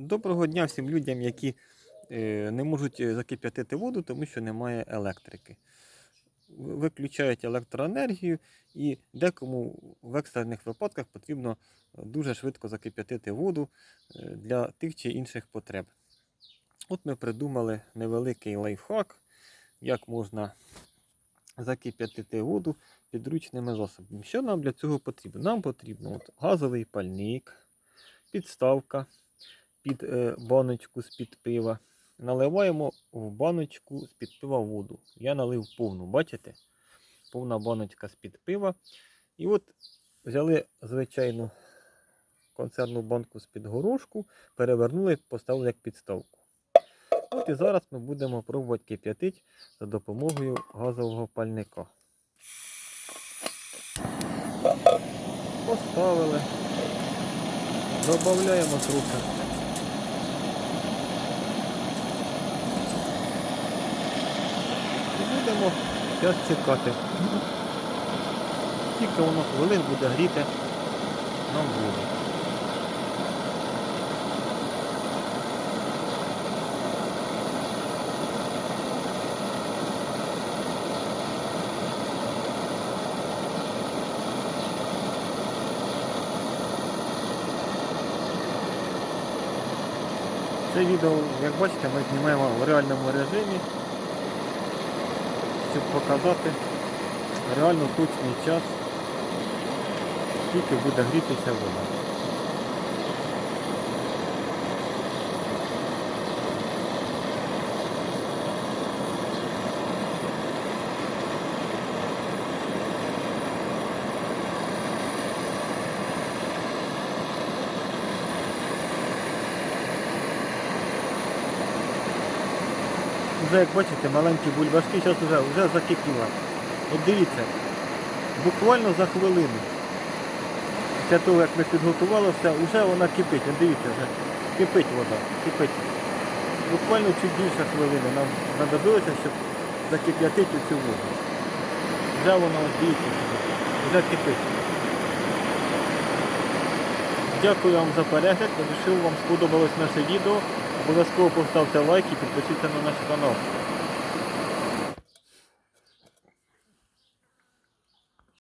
Доброго дня всім людям, які е, не можуть е, закип'ятити воду, тому що немає електрики. Виключають електроенергію і декому в екстрених випадках потрібно дуже швидко закип'ятити воду е, для тих чи інших потреб. От ми придумали невеликий лайфхак, як можна закип'ятити воду підручними засобами. Що нам для цього потрібно? Нам потрібно от газовий пальник, підставка під е, баночку з-під пива. Наливаємо в баночку з-під пива воду. Я налив повну, бачите? Повна баночка з-під пива. І от взяли звичайну консервну банку з-під горошку, перевернули, поставили як підставку. От і зараз ми будемо пробувати кип'ятити за допомогою газового пальника. Поставили. Додаємо трохи І будемо зараз чекати. Скільки воно хвилин буде гріти нам воду. Це відео, як бачите, ми знімаємо в реальному режимі щоб показати реально точний час, скільки буде грітися вода. Вже як бачите, маленькі бульбашки зараз вже, вже закипіла. От дивіться, буквально за хвилину. Після того, як ми підготували все, вже вона кипить. От дивіться, вже кипить вода, кипить. Буквально чуть більше хвилини нам знадобилося, щоб закип'ятити цю воду. Вже вона от дивіться, вже кипить. Дякую вам за перегляд. Якщо вам сподобалось наше відео, обов'язково поставте лайк і підпишіться на наш канал.